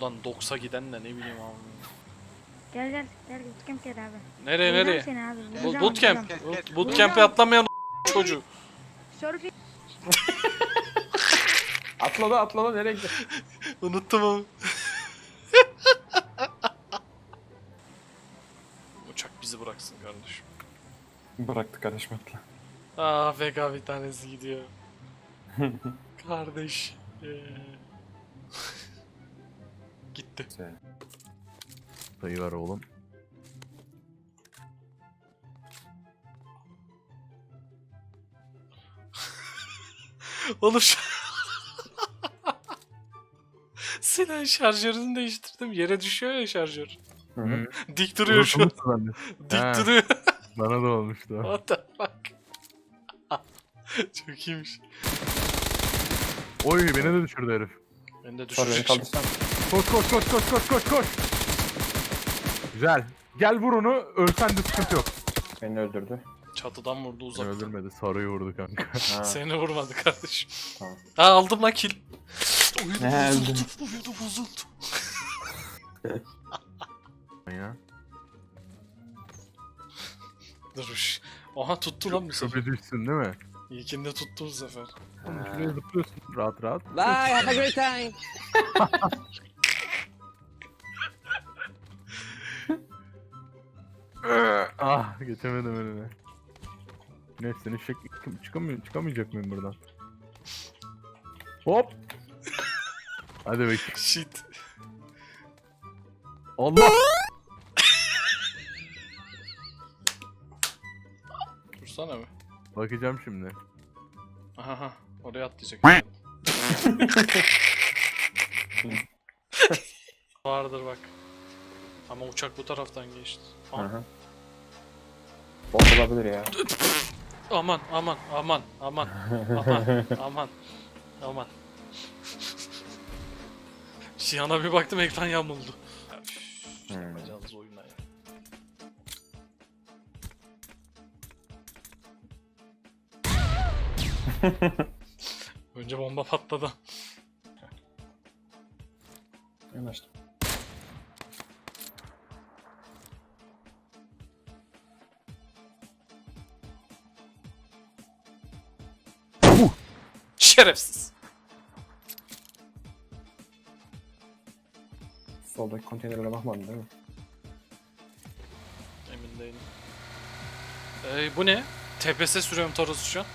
buradan 90'a giden de ne bileyim abi. Gel gel gel bootcamp gel abi. Nereye nereye? Seni abi. Bu bootcamp. Boot- Bootcamp'e atlamayan çocuğu. Surfing. Atladı atladı nereye gitti? Unuttum onu. Uçak bizi bıraksın kardeşim. Bıraktı kardeşim atla. Ah VK bir tanesi gidiyor. Kardeş. Ee. Gitti. Sayı var oğlum. Oğlum şu... Silah şarjörünü değiştirdim. Yere düşüyor ya şarjör. Hı hı. Dik duruyor şu an. Unutmuşsun ben de. Dik Ha. duruyor. Bana da olmuştu. What the fuck? Çok iyiymiş. Oy beni de düşürdü herif. Ben de Sonra beni şimdi. Koş koş koş koş koş koş koş. Güzel. Gel vur onu. Ölsen de sıkıntı yok. Beni öldürdü. Çatıdan vurdu Seni uzaktan. öldürmedi. Sarıyı vurdu kanka. Ha. Seni vurmadı kardeşim. Tamam. Ha aldım lan kill. Oyunu Ne bozuldu. öldün? Oyunu bozuldu. ya. Dur şş. Aha tuttu lan bu sefer. Düşsün değil mi? İlkinde tuttu bu sefer. Oğlum zıplıyorsun rahat rahat. Bye, have a great time. ah geçemedim önüne. Ne seni şek çıkamıyor çıkamayacak mıyım buradan? Hop. Hadi bakayım. Shit. Allah. Dursana bir. Bakacağım şimdi. Aha aha. Oraya atlayacak. Vardır bak. Ama uçak bu taraftan geçti. Hı. Bot olabilir ya. Aman aman aman aman aman aman aman. Şihan'a bir baktım ekran yamuldu. Ya, üf, işte Hmm. yapacağınız oyuna ya. Önce bomba patladı. Yanaştım. Şerefsiz. Soldaki konteynerlere bakmadın değil mi? Emin değilim. Ee, bu ne? TPS sürüyorum Toros'u şu an.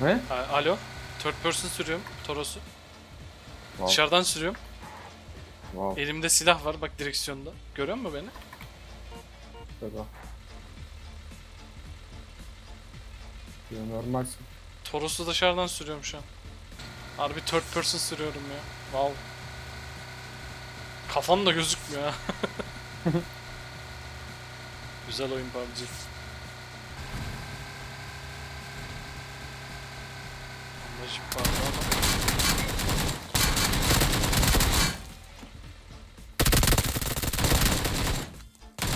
Ne? Ha, alo. Third person sürüyorum Toros'u. Wow. Dışarıdan sürüyorum. Wow. Elimde silah var bak direksiyonda. Görüyor musun beni? Bak. Ya normalsin. Toros'u dışarıdan sürüyorum şu an. Harbi third person sürüyorum ya. Wow. Kafam da gözükmüyor ha. Güzel oyun PUBG. Anlaşıp var ama.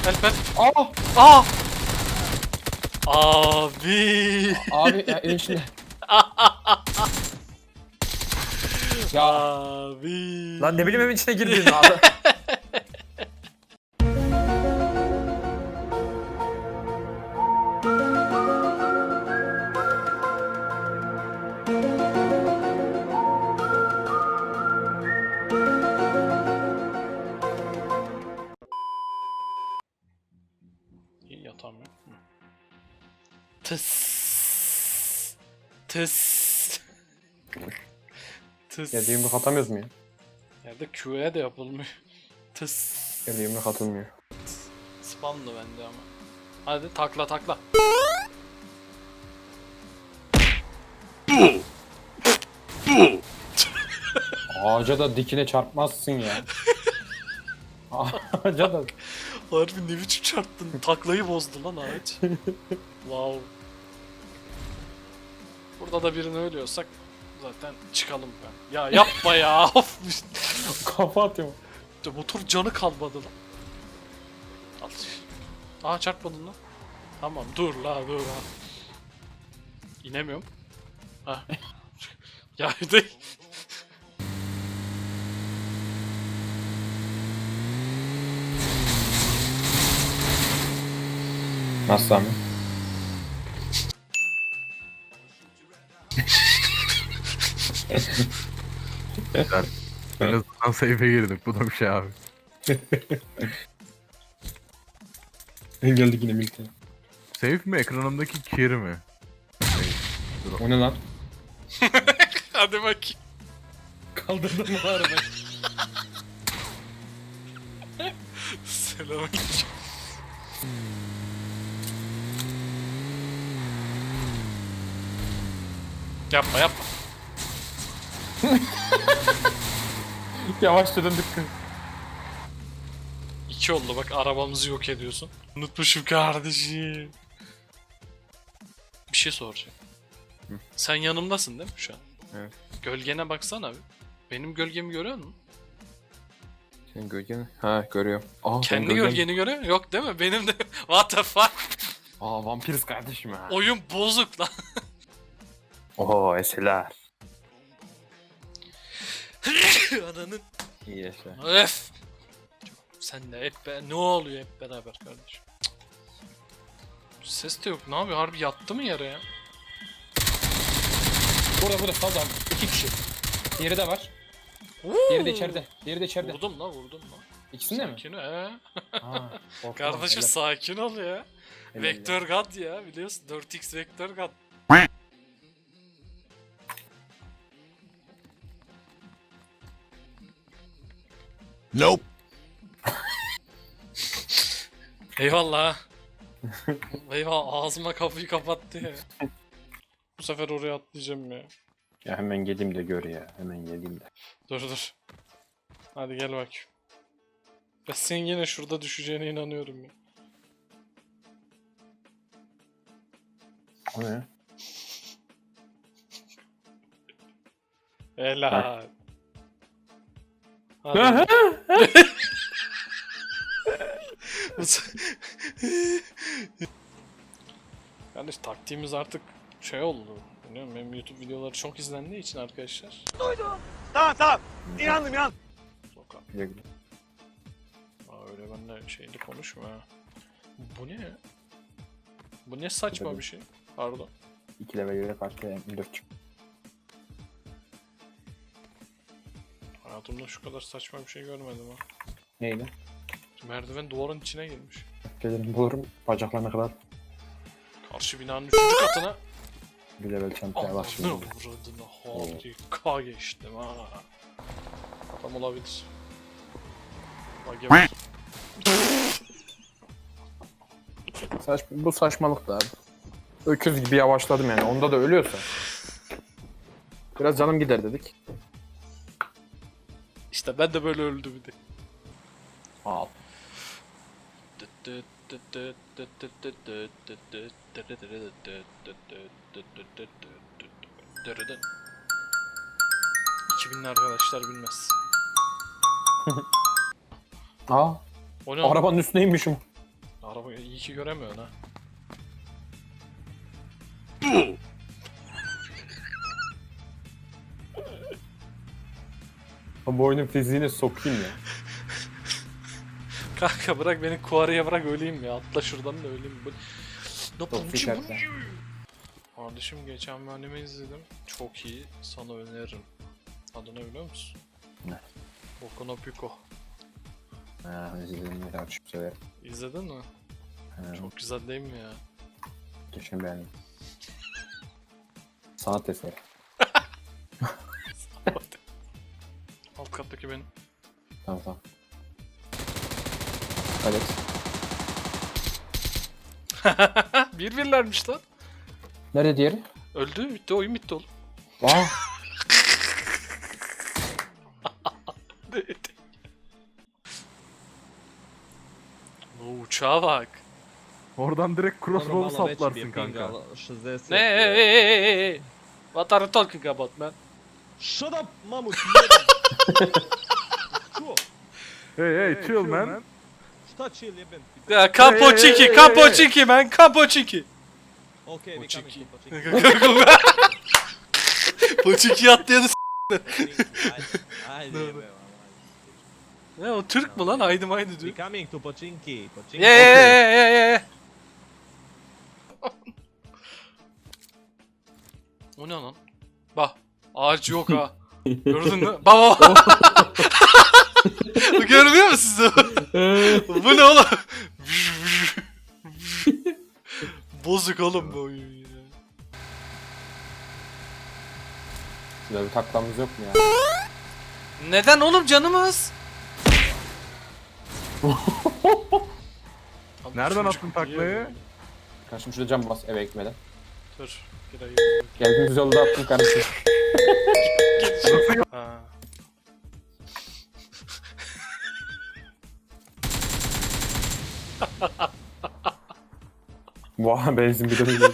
Help help. Aa! Aa! Abi. Abi ya içinde. Ya Abi. lan ne bileyim evin içine girdin abi. Tıs. Tıs. ya yumruk atamıyoruz mu ya? Yerde QE de yapılmıyor. Tıs. Ya yumruk atılmıyor. Spamlı bende ama. Hadi takla takla. Ağaca da dikine çarpmazsın ya. Ağaca da. Harbi ne biçim çarptın? Taklayı bozdu lan ağaç. wow. Burada da birini ölüyorsak zaten çıkalım ben. Ya yapma ya. Kafa atıyorum. İşte motor canı kalmadı lan. Al. Aha çarpmadın lan. Tamam dur la dur la. İnemiyorum. Ha. ya de Nasıl abi? En azından safe'e girdik. Bu da bir şey abi. Geldik yine birlikte. Safe mi? Ekranımdaki kir mi? O ne lan? Hadi bakayım. Kaldırdım mı arabayı? Selamünaleyküm. Yapma yapma. Yavaşça döndük. İki oldu bak arabamızı yok ediyorsun. Unutmuşum kardeşim. Bir şey soracağım. Sen yanımdasın değil mi şu an? Evet. Gölgene baksana bir. Benim gölgemi görüyor musun? Senin gölgen? Ha görüyorum. Aa, Kendi gölgeni görüyor musun? Yok değil mi? Benim de... What the fuck? Aa vampiriz kardeşim ha. Oyun bozuk lan. Oo eseler. Ananın. İyi yaşa. Öf. Sen de hep be- ne oluyor hep beraber kardeşim. Ses de yok. Ne yapıyor? Harbi yattı mı yere ya? Burada burada fazla abi. İki kişi. Diğeri de var. Diğeri de içeride. Diğeri de içeride. Vurdum lan vurdum lan. İkisinde mi? Sakin ol. He. Kardeşim Helal, sakin ol ya. helal, Vektör God ya biliyorsun 4x Vektör God. Nope. Eyvallah. Eyvallah ağzıma kapıyı kapattı ya. Bu sefer oraya atlayacağım ya. Ya hemen geleyim de gör ya. Hemen geleyim de. Dur dur. Hadi gel bak. Ya sen yine şurada düşeceğine inanıyorum ya. O ne? Helal. Kardeş taktiğimiz artık şey oldu. Bilmiyorum benim YouTube videoları çok izlendiği için arkadaşlar. Tamam tamam. İnandım. Güle güle. Aa, öyle benimle şeyli konuşma. Bu ne? Bu ne saçma bir şey. Pardon. İki level yere karşı M4 çık. Hayatımda şu kadar saçma bir şey görmedim ha. Neydi? Merdiven duvarın içine girmiş. Gelirim bulurum bacaklarına kadar. Karşı binanın üçüncü katına. Bir level çantaya bak şimdi. vurdun harika geçtim ha. Adam olabilir. Bak. Saç, bu saçmalık da abi. Öküz gibi yavaşladım yani. Onda da ölüyorsa. Biraz canım gider dedik. İşte ben de böyle öldüm de. Al. ...2000'li arkadaşlar bilmez. Aa, O ne? Araba. arabanın üstüneymişim. Araba iyi ki göremiyorsun ha. Bu oyunun fiziğine sokayım ya. Kanka bırak beni kuarıya bırak öleyim ya. Atla şuradan da öleyim. Biçim iyi bu? Kardeşim geçen bir anime izledim. Çok iyi. Sana öneririm. Adını biliyor musun? Ne? Boku no Pico. Ha, izlediğimi daha çok severim. İzledin mi? Ha, Çok güzel değil mi ya? Geçen beğendim. Sanat eseri. Kattaki benim. Tamam tamam. Evet. bir birlermiş lan. Nerede diğeri? Öldü bitti oyun bitti oğlum. Aa, Bu uçağa bak. Oradan direkt crossbow saplarsın kanka. ali 60... Ne hey, hey, hey, hey. What are you talking about man? Shut up, mamut? Hey hey chill man. Sta chill eben. Ya Hey, hey, hey, kapoçiki, hey, kapoçiki man, kapoçiki. Okay, we come in. Pochiki. Atlayanı s***. Ay. Ya o Türk mü lan? Haydi haydi We coming to Pochinki. Pochinki. Ye ye ye ye ye ye. O ne lan? Bak ağaç yok ha. Gördün mü? Baba baba. Bu görünüyor mu size? bu ne oğlum? Bozuk oğlum bu oyun ya. Şurada bir taklamız yok mu ya? Neden oğlum canımız? Abi Nereden çocuk attın taklayı? böyle? Kardeşim şurada cam bas eve gitmeden. Dur. Geldiğimiz yolda attım kardeşim. Ha. Vah benzin bir de.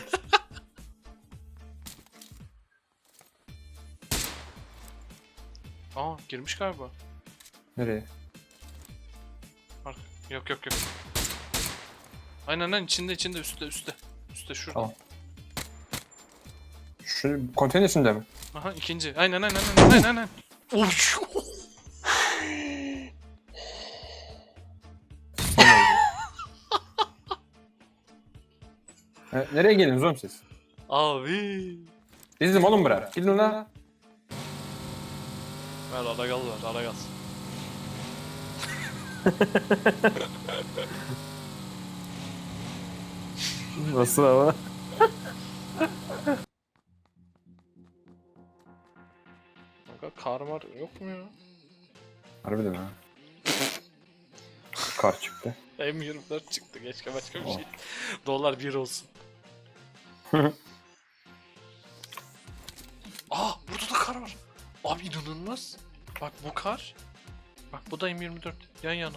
Aa girmiş galiba. Nereye? Ark. Yok yok yok. Aynen aynen içinde içinde üstte üstte. Üstte şurada. Tamam. Şu konteyner içinde mi? Aha ikinci. Aynen aynen aynen aynen aynen. Oy. E, nereye geliyorsunuz oğlum siz? Abi. Bizim oğlum bura. Gidin lan. Ver Aragaz ver Aragaz. Nasıl ama? Kanka kar var yok mu ya? Harbiden ha. Kar çıktı. M24 çıktı keşke başka bir şey. Dolar 1 olsun. Aa burada da kar var. Abi inanılmaz. Bak bu kar. Bak bu da M24 yan yana.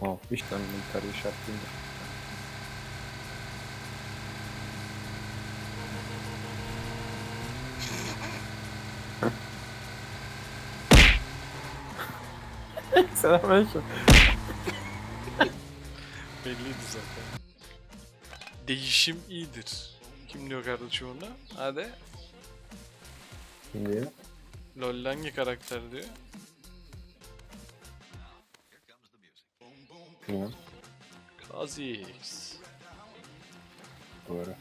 Oh işte ben bu karı işaretleyeyim Selamünaleyküm. Belliydi zaten. Değişim iyidir. Kim diyor kardeşim ona? Hadi. Şimdi LoL hangi karakter diyor? bilmem. Kha'Zix. Doğru.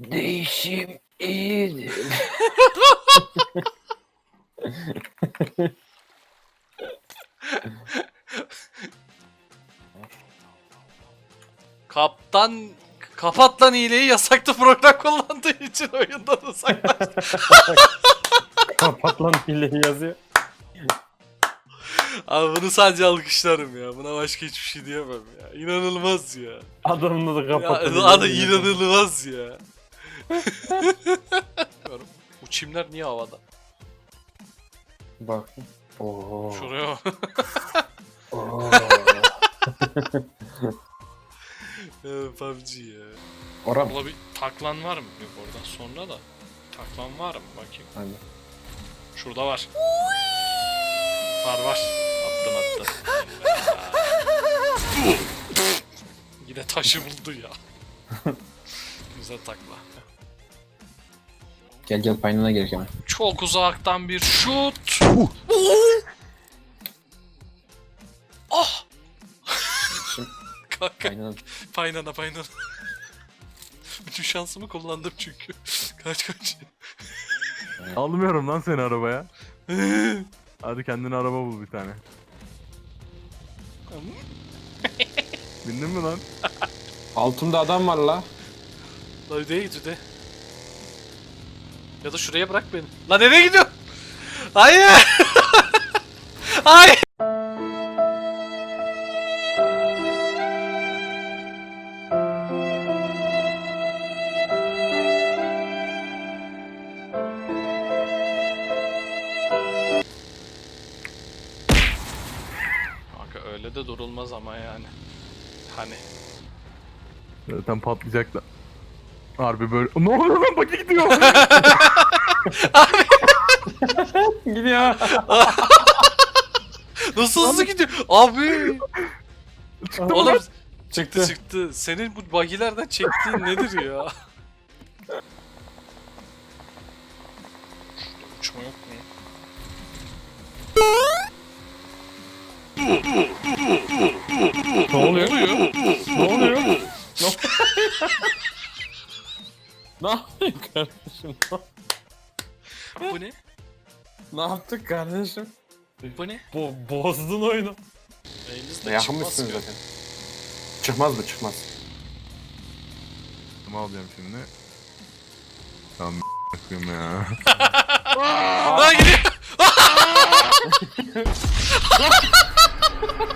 Değişim iyidir. Kaptan kapat lan hileyi yasaklı program kullandığı için oyundan uzaklaştı. Kapat lan hileyi yazıyor. Abi bunu sadece alkışlarım ya. Buna başka hiçbir şey diyemem ya. İnanılmaz ya. Adamını da Ya kapat. adı inanılmaz ya. Bu çimler niye havada? Bak. Oo. Şuraya. Oo. Ya, PUBG ya. Oram. Ola bir taklan var mı? Yok oradan sonra da. Taklan var mı? Bakayım. Hadi. Şurada var. Var var. Attın attın. Yine taşı buldu ya. Güzel takla. Gel gel paynana gerek hemen. Çok uzaktan bir şut. ah! Kanka paynana. paynana paynana. Bütün şansımı kullandım çünkü. kaç kaç. Almıyorum lan seni arabaya. Hadi kendine araba bul bir tane. Bindin mi lan? Altımda adam var la. Lan ödeye git öde. Ya da şuraya bırak beni. Lan nereye gidiyorsun? Hayır! Hayır! Öyle de durulmaz ama yani. Hani. Zaten patlayacaklar. Harbi böyle... Ne oluyor lan bak gidiyor. Gidiyor. Nasıl hızlı gidiyor? Abi! Oğlum Çıktı. çıktı. Senin bu bagilerden çektiğin nedir ya? Şurada uçma yok mu? Ne oluyor? oluyor? Ne oluyor? Ne yaptın kardeşim? Bu ne? Ne yaptık kardeşim? Bu ne? Bo bozdun oyunu. Elinizde Yakın çıkmaz mısın ki. zaten? Çıkmaz mı çıkmaz. Ne alacağım şimdi? Tamam koyayım ya. Aa gidiyor.